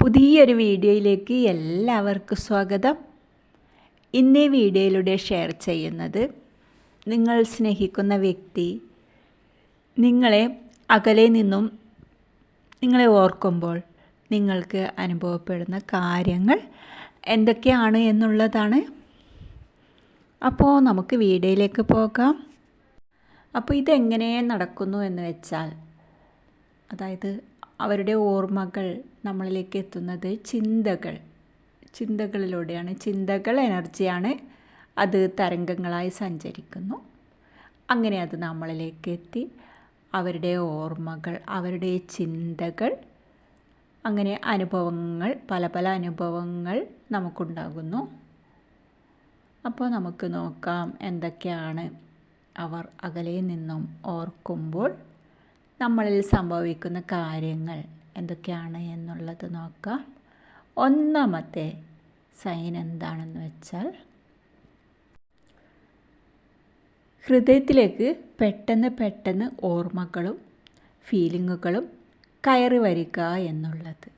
പുതിയൊരു വീഡിയോയിലേക്ക് എല്ലാവർക്കും സ്വാഗതം. ഇന്നീ വീഡിയോയിലൂടെ ഷെയർ ചെയ്യുന്നത് നിങ്ങൾ സ്നേഹിക്കുന്ന വ്യക്തി നിങ്ങളെ അകലെ നിന്നും നിങ്ങളെ ഓർക്കുമ്പോൾ നിങ്ങൾക്ക് അനുഭവപ്പെടുന്ന കാര്യങ്ങൾ എന്തൊക്കെയാണ് എന്നുള്ളതാണ്. അപ്പോൾ നമുക്ക് വീഡിയോയിലേക്ക് പോകാം. അപ്പോൾ ഇതെങ്ങനെ നടക്കുന്നു എന്ന് വെച്ചാൽ അതായത് അവരുടെ ഓർമ്മകൾ നമ്മളിലേക്ക് എത്തുന്നത് ചിന്തകൾ. ചിന്തകളിലൂടെയാണ്. ചിന്തകൾ എനർജിയാണ്. അത് തരംഗങ്ങളായി സഞ്ചരിക്കുന്നു. അങ്ങനെ അത് നമ്മളിലേക്ക് എത്തി. അവരുടെ ഓർമ്മകൾ അവരുടെ ചിന്തകൾ അങ്ങനെ അനുഭവങ്ങൾ പല പല അനുഭവങ്ങൾ നമുക്കുണ്ടാകുന്നു. അപ്പോൾ നമുക്ക് നോക്കാം എന്തൊക്കെയാണ് അവർ അകലെ നിന്നും ഓർക്കുമ്പോൾ നമ്മളിൽ സംഭവിക്കുന്ന കാര്യങ്ങൾ എന്തൊക്കെയാണ് എന്നുള്ളത് നോക്കാം. ഒന്നാമത്തെ സൈൻ എന്താണെന്ന് വെച്ചാൽ ഹൃദയത്തിലേക്ക് പെട്ടെന്ന് പെട്ടെന്ന് ഓർമ്മകളും ഫീലിങ്ങുകളും കയറി വരിക എന്നുള്ളത്.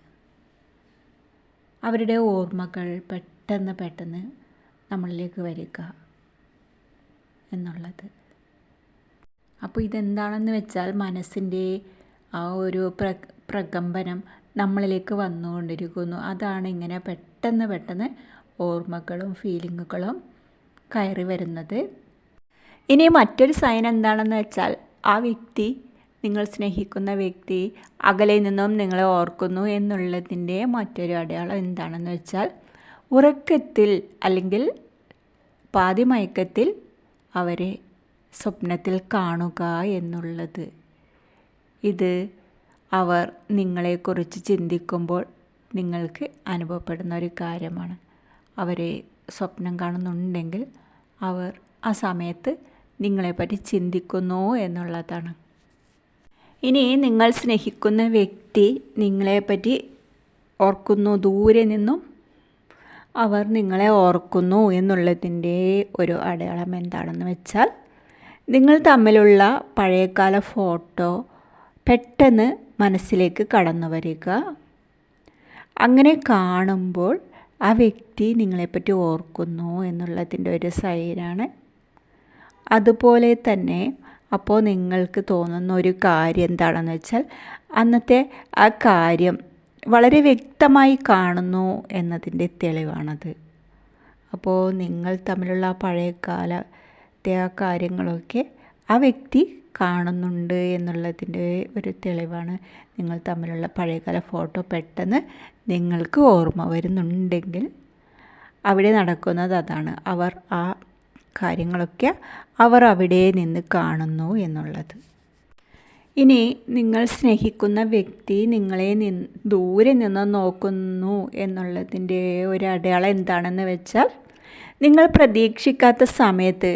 അവരുടെ ഓർമ്മകൾ പെട്ടെന്ന് പെട്ടെന്ന് നമ്മളിലേക്ക് വരിക എന്നുള്ളത്. അപ്പോൾ ഇതെന്താണെന്ന് വെച്ചാൽ മനസ്സിന്റെ ആ ഒരു പ്ര പ്രകമ്പനം നമ്മളിലേക്ക് വന്നുകൊണ്ടിരിക്കുന്നു. അതാണ് ഇങ്ങനെ പെട്ടെന്ന് പെട്ടെന്ന് ഓർമ്മകളും ഫീലിങ്ങുകളും കയറി വരുന്നത്. ഇനി മറ്റൊരു സൈൻ എന്താണെന്ന് വെച്ചാൽ ആ വ്യക്തി നിങ്ങൾ സ്നേഹിക്കുന്ന വ്യക്തി അകലെ നിന്നും നിങ്ങളെ ഓർക്കുന്നു എന്നുള്ളതിന്റെ മറ്റൊരു അടയാളം എന്താണെന്ന് വെച്ചാൽ ഉറക്കത്തിൽ അല്ലെങ്കിൽ പാതിമയക്കത്തിൽ അവരെ സ്വപ്നത്തിൽ കാണുക എന്നുള്ളത്. ഇത് അവർ നിങ്ങളെക്കുറിച്ച് ചിന്തിക്കുമ്പോൾ നിങ്ങൾക്ക് അനുഭവപ്പെടുന്ന ഒരു കാര്യമാണ്. അവരെ സ്വപ്നം കാണുന്നുണ്ടെങ്കിൽ അവർ ആ സമയത്ത് നിങ്ങളെപ്പറ്റി ചിന്തിക്കുന്നു എന്നുള്ളതാണ്. ഇനി നിങ്ങൾ സ്നേഹിക്കുന്ന വ്യക്തി നിങ്ങളെപ്പറ്റി ഓർക്കുന്നു ദൂരെ നിന്നും അവർ നിങ്ങളെ ഓർക്കുന്നു എന്നുള്ളതിന്റെ ഒരു അടയാളം എന്താണെന്ന് വെച്ചാൽ നിങ്ങൾ തമ്മിലുള്ള പഴയകാല ഫോട്ടോ പെട്ടെന്ന് മനസ്സിലേക്ക് കടന്നു വരിക. അങ്ങനെ കാണുമ്പോൾ ആ വ്യക്തി നിങ്ങളെപ്പറ്റി ഓർക്കുന്നു എന്നുള്ളതിന്റെ ഒരു സൈനാണ്. അതുപോലെ തന്നെ അപ്പോൾ നിങ്ങൾക്ക് തോന്നുന്ന ഒരു കാര്യം എന്താണെന്ന് വെച്ചാൽ അന്നത്തെ ആ കാര്യം വളരെ വ്യക്തമായി കാണുന്നു എന്നതിന്റെ തെളിവാണത്. അപ്പോൾ നിങ്ങൾ തമ്മിലുള്ള പഴയകാല ആ കാര്യങ്ങളൊക്കെ ആ വ്യക്തി കാണുന്നുണ്ട് എന്നുള്ളതിന്റെ ഒരു തെളിവാണ് നിങ്ങൾ തമ്മിലുള്ള പഴയകാല ഫോട്ടോ പെട്ടെന്ന് നിങ്ങൾക്ക് ഓർമ്മ വരുന്നുണ്ടെങ്കിൽ അവിടെ നടക്കുന്നത് അതാണ്. അവർ ആ കാര്യങ്ങളൊക്കെ അവർ അവിടെ നിന്ന് കാണുന്നു എന്നുള്ളത്. ഇനി നിങ്ങൾ സ്നേഹിക്കുന്ന വ്യക്തി നിങ്ങളെ നി ദൂരെ നിന്ന് നോക്കുന്നു എന്നുള്ളതിന്റെ ഒരു അടയാളം എന്താണെന്ന് വെച്ചാൽ നിങ്ങൾ പ്രതീക്ഷിക്കാത്ത സമയത്ത്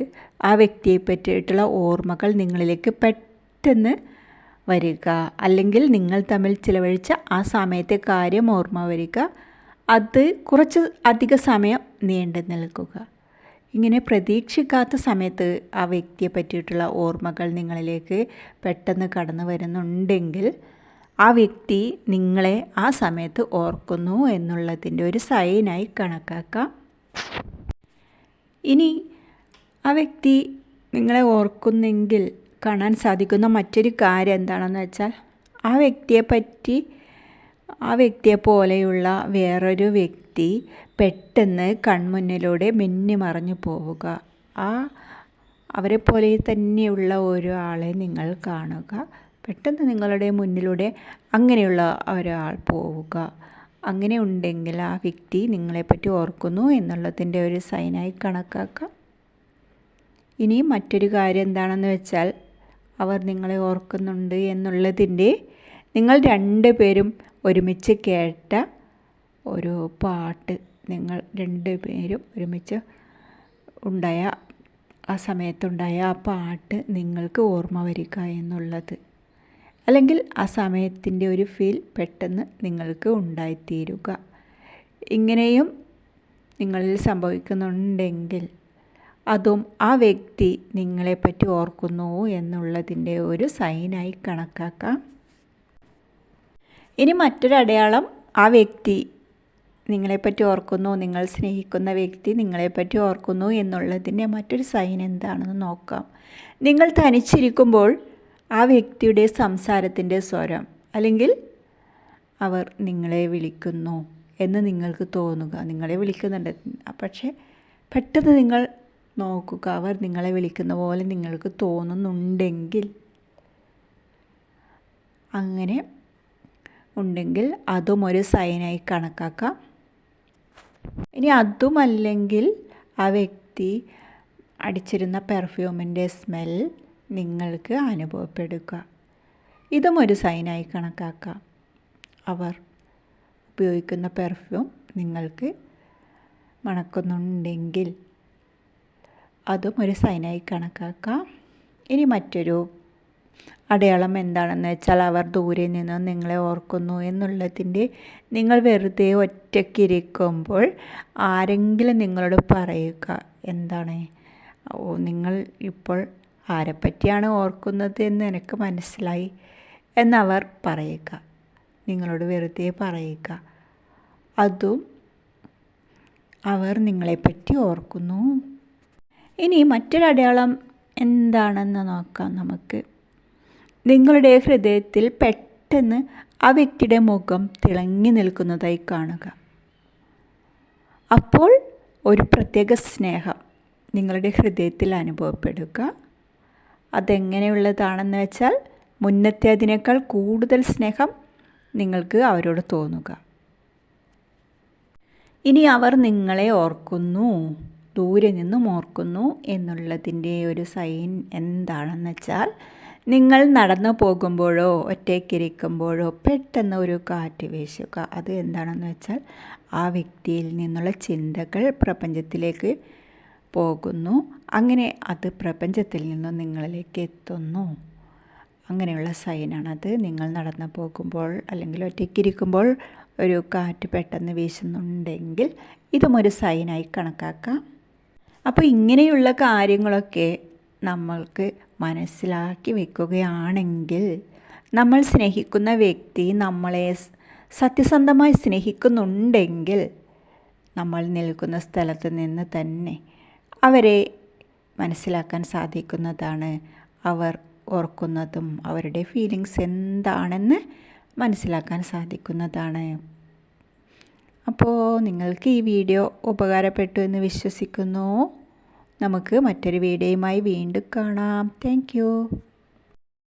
ആ വ്യക്തിയെ പറ്റിയിട്ടുള്ള ഓർമ്മകൾ നിങ്ങളിലേക്ക് പെട്ടെന്ന് വരിക. അല്ലെങ്കിൽ നിങ്ങൾ തമ്മിൽ ചിലവഴിച്ച ആ സമയത്തെ കാര്യം ഓർമ്മ വരിക. അത് കുറച്ച് അധിക സമയം നീണ്ടു നിൽക്കുക. ഇങ്ങനെ പ്രതീക്ഷിക്കാത്ത സമയത്ത് ആ വ്യക്തിയെ പറ്റിയിട്ടുള്ള ഓർമ്മകൾ നിങ്ങളിലേക്ക് പെട്ടെന്ന് കടന്നു വരുന്നുണ്ടെങ്കിൽ ആ വ്യക്തി നിങ്ങളെ ആ സമയത്ത് ഓർക്കുന്നു എന്നുള്ളതിന്റെ ഒരു സൈനായി കണക്കാക്കാം. ഇനി ആ വ്യക്തി നിങ്ങളെ ഓർക്കുന്നെങ്കിൽ കാണാൻ സാധിക്കുന്ന മറ്റൊരു കാര്യം എന്താണെന്ന് വെച്ചാൽ ആ വ്യക്തിയെപ്പറ്റി ആ വ്യക്തിയെ പോലെയുള്ള വേറൊരു വ്യക്തി പെട്ടെന്ന് കൺമുന്നിലൂടെ മിന്നി മിന്നിമറഞ്ഞു പോവുക. ആ അവരെ പോലെ തന്നെയുള്ള ഒരാളെ നിങ്ങൾ കാണുക. പെട്ടെന്ന് നിങ്ങളുടെ മുന്നിലൂടെ അങ്ങനെയുള്ള ഒരാൾ പോവുക. അങ്ങനെ ഉണ്ടെങ്കിൽ ആ വ്യക്തി നിങ്ങളെപ്പറ്റി ഓർക്കുന്നു എന്നുള്ളതിന്റെ ഒരു സൈനായി കണക്കാക്കാം. ഇനി മറ്റൊരു കാര്യം എന്താണെന്ന് വെച്ചാൽ അവർ നിങ്ങളെ ഓർക്കുന്നുണ്ട് എന്നുള്ളതിന്റെ നിങ്ങൾ രണ്ട് പേരും ഒരുമിച്ച് കേട്ട ഒരു പാട്ട് നിങ്ങൾ രണ്ട് പേരും ഒരുമിച്ച് ഉണ്ടായ ആ സമയത്തുണ്ടായ ആ പാട്ട് നിങ്ങൾക്ക് ഓർമ്മ വരിക എന്നുള്ളത്. അല്ലെങ്കിൽ ആ സമയത്തിന്റെ ഒരു ഫീൽ പെട്ടെന്ന് നിങ്ങൾക്ക് ഉണ്ടായിത്തീരുക. ഇങ്ങനെയും നിങ്ങളിൽ സംഭവിക്കുന്നുണ്ടെങ്കിൽ അതും ആ വ്യക്തി നിങ്ങളെപ്പറ്റി ഓർക്കുന്നു എന്നുള്ളതിന്റെ ഒരു സൈനായി കണക്കാക്കാം. ഇനി മറ്റൊരു അടയാളം ആ വ്യക്തി നിങ്ങളെപ്പറ്റി ഓർക്കുന്നു നിങ്ങൾ സ്നേഹിക്കുന്ന വ്യക്തി നിങ്ങളെപ്പറ്റി ഓർക്കുന്നു എന്നുള്ളതിന്റെ മറ്റൊരു സൈൻ എന്താണെന്ന് നോക്കാം. നിങ്ങൾ തനിച്ചിരിക്കുമ്പോൾ ആ വ്യക്തിയുടെ സംസാരത്തിന്റെ സ്വരം അല്ലെങ്കിൽ അവർ നിങ്ങളെ വിളിക്കുന്നു എന്ന് നിങ്ങൾക്ക് തോന്നുക. നിങ്ങളെ വിളിക്കുന്നുണ്ട്. പക്ഷേ പെട്ടെന്ന് നിങ്ങൾ നോക്കുക. അവർ നിങ്ങളെ വിളിക്കുന്ന പോലെ നിങ്ങൾക്ക് തോന്നുന്നുണ്ടെങ്കിൽ. അങ്ങനെ ഉണ്ടെങ്കിൽ അതും ഒരു സൈനായി കണക്കാക്കാം. ഇനി അതുമല്ലെങ്കിൽ ആ വ്യക്തി അടിച്ചിരുന്ന പെർഫ്യൂമിന്റെ സ്മെൽ നിങ്ങൾക്ക് അനുഭവപ്പെടുക. ഇതും ഒരു സൈനായി കണക്കാക്കാം. അവർ ഉപയോഗിക്കുന്ന പെർഫ്യൂം നിങ്ങൾക്ക് മണക്കുന്നുണ്ടെങ്കിൽ. അതും ഒരു സൈനായി കണക്കാക്കാം. ഇനി മറ്റൊരു അടയാളം എന്താണെന്ന് വെച്ചാൽ അവർ ദൂരെ നിന്ന് നിങ്ങളെ ഓർക്കുന്നു എന്നുള്ളതിന്റെ നിങ്ങൾ വെറുതെ ഒറ്റയ്ക്കിരിക്കുമ്പോൾ ആരെങ്കിലും നിങ്ങളോട് പറയുക എന്താണ്? ഓ നിങ്ങൾ ഇപ്പോൾ ആരെപ്പറ്റിയാണ് ഓർക്കുന്നത് എന്ന് എനിക്ക് മനസ്സിലായി? എന്നവർ പറയുക നിങ്ങളോട് വെറുതെ പറയുക. അതും അവർ നിങ്ങളെപ്പറ്റി ഓർക്കുന്നു. ഇനി മറ്റൊരടയാളം എന്താണെന്ന് നോക്കാം നമുക്ക്. നിങ്ങളുടെ ഹൃദയത്തിൽ പെട്ടെന്ന് ആ വ്യക്തിയുടെ മുഖം തിളങ്ങി നിൽക്കുന്നതായി കാണുക. അപ്പോൾ ഒരു പ്രത്യേക സ്നേഹം നിങ്ങളുടെ ഹൃദയത്തിൽ അനുഭവപ്പെടുക. അതെങ്ങനെയുള്ളതാണെന്ന് വെച്ചാൽ മുന്നത്തെ അതിനേക്കാൾ കൂടുതൽ സ്നേഹം നിങ്ങൾക്ക് അവരോട് തോന്നുക. ഇനി അവർ നിങ്ങളെ ഓർക്കുന്നു. ദൂരെ നിന്നും ഓർക്കുന്നു എന്നുള്ളതിന്റെ ഒരു സൈൻ എന്താണെന്ന് വെച്ചാൽ നിങ്ങൾ നടന്നു പോകുമ്പോഴോ ഒറ്റയ്ക്കിരിക്കുമ്പോഴോ പെട്ടെന്ന് ഒരു കാറ്റ് വീശുക. അത് എന്താണെന്ന് വെച്ചാൽ ആ വ്യക്തിയിൽ നിന്നുള്ള ചിന്തകൾ പ്രപഞ്ചത്തിലേക്ക് പോകുന്നു. അങ്ങനെ അത് പ്രപഞ്ചത്തിൽ നിന്നും നിങ്ങളിലേക്ക് എത്തുന്നു. അങ്ങനെയുള്ള സൈനാണത് നിങ്ങൾ നടന്നു പോകുമ്പോൾ അല്ലെങ്കിൽ ഒറ്റയ്ക്കിരിക്കുമ്പോൾ ഒരു കാറ്റ് പെട്ടെന്ന് വീശുന്നുണ്ടെങ്കിൽ ഇതും ഒരു സൈനായി കണക്കാക്കാം. അപ്പോൾ ഇങ്ങനെയുള്ള കാര്യങ്ങളൊക്കെ നമ്മൾക്ക് മനസ്സിലാക്കി വെക്കുകയാണെങ്കിൽ നമ്മൾ സ്നേഹിക്കുന്ന വ്യക്തി നമ്മളെ സത്യസന്ധമായി സ്നേഹിക്കുന്നുണ്ടെങ്കിൽ നമ്മൾ നിൽക്കുന്ന സ്ഥലത്ത് നിന്ന് തന്നെ അവരെ മനസ്സിലാക്കാൻ സാധിക്കുന്നതാണ്. അവർ ഓർക്കുന്നതും അവരുടെ ഫീലിങ്സ് എന്താണെന്ന് മനസ്സിലാക്കാൻ സാധിക്കുന്നതാണ്. അപ്പോൾ നിങ്ങൾക്ക് ഈ വീഡിയോ ഉപകാരപ്പെട്ടു എന്ന് വിശ്വസിക്കുന്നു. നമുക്ക് മറ്റൊരു വീഡിയോയുമായി വീണ്ടും കാണാം. താങ്ക്